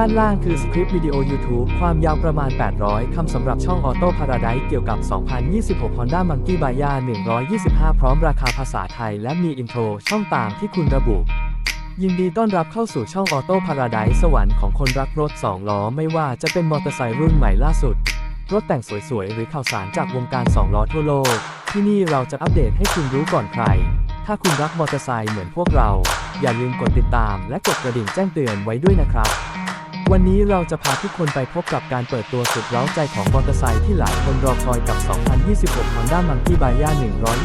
ด้านล่างคือสคริปต์วิดีโอ YouTube ความยาวประมาณ 800 คำสำหรับช่อง Auto Paradise เกี่ยวกับ 2026 Honda Monkey Baya 125 พร้อมราคาภาษาไทย และมีอินโทรช่องตามที่คุณระบุ ยินดีต้อนรับเข้าสู่ช่อง Auto Paradise สวรรค์ของคนรักรถ 2 ล้อ ไม่ว่าจะเป็นมอเตอร์ไซค์รุ่นใหม่ล่าสุด รถแต่งสวยๆ หรือข่าวสารจากวงการ 2 ล้อทั่วโลก ที่นี่เราจะอัปเดตให้คุณรู้ก่อนใคร ถ้าคุณรักมอเตอร์ไซค์เหมือนพวกเรา อย่าลืมกดติดตามและกดกระดิ่งแจ้งเตือนไว้ด้วยนะครับ วันนี้เราจะพาทุกคนไปพบกับการเปิดตัวสุดเร้าใจของมอเตอร์ไซค์ที่หลายคนรอคอยกับ 2026 Honda Monkey Baya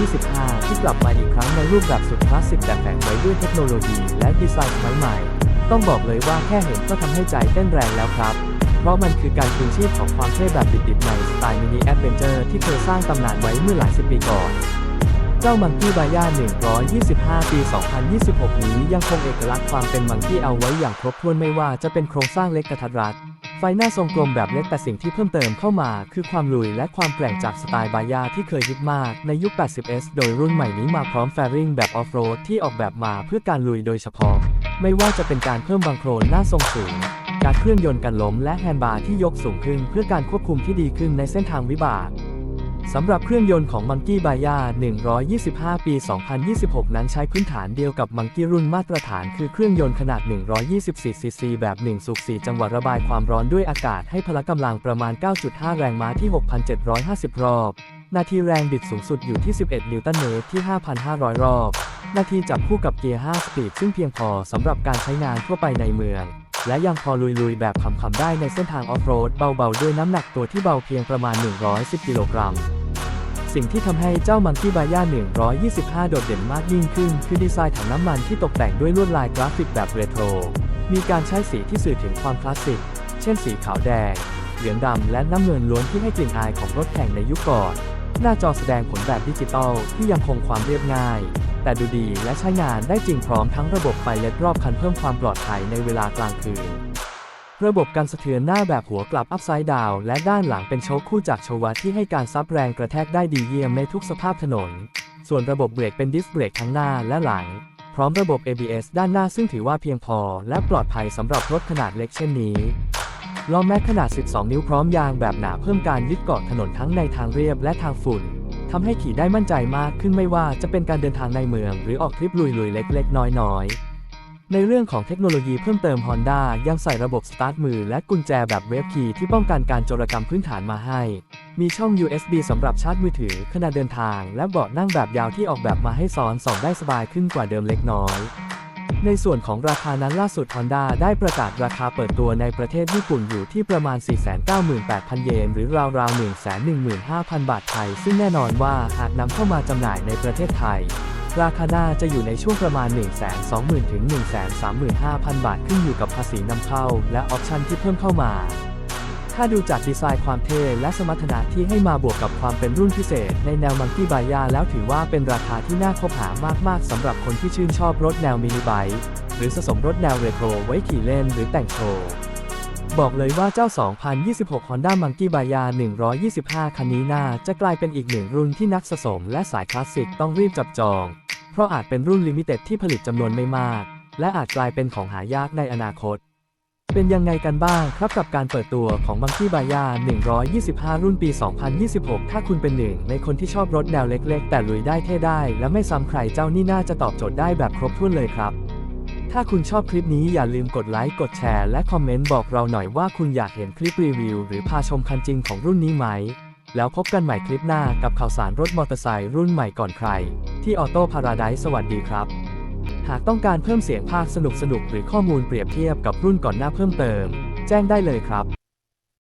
125 ที่กลับมาอีกครั้งในรูปแบบสุดคลาสสิกแต่แฝงไว้ด้วยเทคโนโลยีและดีไซน์สมัยใหม่ ต้องบอกเลยว่าแค่เห็นก็ทำให้ใจเต้นแรงแล้วครับ เพราะมันคือการคืนชีพของความเท่แบบดิบๆในสไตล์มินิแอดเวนเจอร์ที่เคยสร้างตำนานไว้เมื่อหลายสิบปีก่อน เจ้ามังกี้บาย่า 125 ปี 2026 นี้ยังคงเอกลักษณ์ความเป็นมังกี้เอาไว้อย่างครบถ้วนไม่ว่าจะเป็นโครงสร้างเล็กกระทัดรัด ไฟหน้าทรงกลมแบบเล็กแต่สิ่งที่เพิ่มเติมเข้ามาคือความลุยและความแกร่งจากสไตล์บาย่าที่เคยฮิตมากในยุค 80s โดยรุ่นใหม่นี้มาพร้อมแฟริงแบบออฟโรดที่ออกแบบมาเพื่อการลุยโดยเฉพาะ ไม่ว่าจะเป็นการเพิ่มบังโครนหน้าทรงสูงการเคลื่อนยนต์กันล้มและแฮนด์บาร์ที่ยกสูงขึ้นเพื่อการควบคุมที่ดีขึ้นในเส้นทางวิบาก สำหรับเครื่องยนต์ของ Monkey Baya 125 ปี 2026 นั้นใช้พื้นฐานเดียวกับ Monkey รุ่นมาตรฐาน คือเครื่องยนต์ขนาด 124 ซีซี แบบ 1 สูบ 4 จังหวะระบายความร้อนด้วยอากาศให้พละกำลังประมาณ 9.5 แรงม้าที่ 6,750 รอบ นาทีแรงบิดสูงสุดอยู่ที่ 11 นิวตันเมตรที่ 5,500 รอบ นาทีจับคู่กับเกียร์ 5 สปีดซึ่งเพียงพอสำหรับการใช้งานทั่วไปในเมือง และยังพอลุยๆ แบบขำๆได้ในเส้นทางออฟโรดเบาๆ ด้วยน้ำหนักตัวที่เบาเพียงประมาณ 110 กิโลกรัม สิ่งที่ทำให้เจ้ามังคีบาย่า 125 โดดเด่นมากยิ่งขึ้น คือดีไซน์ถังน้ำมันที่ตกแต่งด้วยลวดลายกราฟิกแบบเรโทร มีการใช้สีที่สื่อถึงความคลาสสิก เช่นสีขาวแดง เหลืองดำและน้ำเงินล้วนที่ให้กลิ่นอายของรถแข่งในยุคก่อน หน้าจอแสดงผลแบบดิจิตอลที่ยังคงความเรียบง่าย แต่ดูดีและใช้งานได้จริงพร้อมทั้งระบบไฟเลดรอบคันเพิ่มความปลอดภัยในเวลากลางคืน ระบบการสะเทือนหน้าแบบหัวกลับอัพไซด์ดาวและด้านหลังเป็นโชคคู่จากโชวะที่ให้การซับแรงกระแทกได้ดีเยี่ยมในทุกสภาพถนน ส่วนระบบเบรกเป็นดิสเบรกทั้งหน้าและหลัง พร้อมระบบ ABS ด้านหน้าซึ่งถือว่าเพียงพอ และปลอดภัยสำหรับรถขนาดเล็กเช่นนี้ล้อแม็กขนาด 12 นิ้วพร้อมยางแบบหนาเพิ่มการยึดเกาะถนนทั้งในทางเรียบและทางฝุ่น ทำให้ขี่ได้มั่นใจมากขึ้นไม่ว่าจะเป็นการเดินทางในเมือง หรือออกทริปลุยๆ เล็กๆ น้อยๆ ในเรื่องของเทคโนโลยีเพิ่มเติม Honda ยังใส่ระบบสตาร์ทมือและกุญแจแบบเวฟคีย์ที่ป้องกันการโจรกรรมพื้นฐานมาให้ มีช่อง USB สำหรับชาร์จมือถือขณะเดินทาง และเบาะนั่งแบบยาวที่ออกแบบมาให้ซ้อนสองได้สบายขึ้นกว่าเดิมเล็กน้อย ในส่วนของราคานั้นล่าสุด Honda ได้ประกาศราคาเปิดตัวในประเทศญี่ปุ่นอยู่ที่ประมาณ 498,000 เยน หรือราวๆ115,000 บาทไทย ซึ่งแน่นอนว่าหากนำเข้ามาจำหน่ายในประเทศไทย ราคาน่าจะอยู่ในช่วงประมาณ 120,000 ถึง 135,000 บาทขึ้นอยู่กับภาษีนำเข้า และออปชันที่เพิ่มเข้ามา ถ้าดูจากดีไซน์ความเท่และสมรรถนะที่ให้มาบวกกับความเป็นรุ่นพิเศษ ในแนวมังกี้บายาแล้วถือว่าเป็นราคาที่น่าคบหามากๆสำหรับคนที่ชื่นชอบรถแนวมินิไบค์หรือสะสมรถแนวเรโทรไว้ขี่เล่นหรือแต่งโชว์บอกเลยว่าเจ้า 2026 Honda Monkey Baya 125 คันนี้น่าจะกลายเป็นอีกหนึ่งรุ่นที่นักสะสมและสายคลาสสิกต้องรีบจับจอง เพราะอาจเป็นรุ่นลิมิเต็ดที่ผลิตจำนวนไม่มาก และอาจกลายเป็นของหายากในอนาคต เป็นยังไงกันบ้างครับกับการเปิดตัวของ Monkey Baya 125 รุ่นปี 2026 ถ้าคุณเป็นหนึ่งในคนที่ชอบรถแนวเล็ก ๆ แต่ลุยได้เท่ได้ และไม่ซ้ำใครเจ้านี่น่าจะตอบโจทย์ได้แบบครบถ้วนเลยครับ ถ้าคุณชอบคลิปนี้อย่าลืมกดไลค์ กดแชร์ และคอมเมนต์บอกเราหน่อยว่าคุณอยากเห็นคลิปรีวิว หรือพาชมคันจริงของรุ่นนี้ไหม แล้วพบกันใหม่คลิปหน้ากับข่าวสารรถมอเตอร์ไซค์รุ่นใหม่ก่อนใคร ที่ออโต้พาราไดสวัสดีครับ หากต้องการเพิ่มเสียงภาคสนุกๆหรือข้อมูลเปรียบเทียบกับรุ่นก่อนหน้าเพิ่มเติม แจ้งได้เลยครับ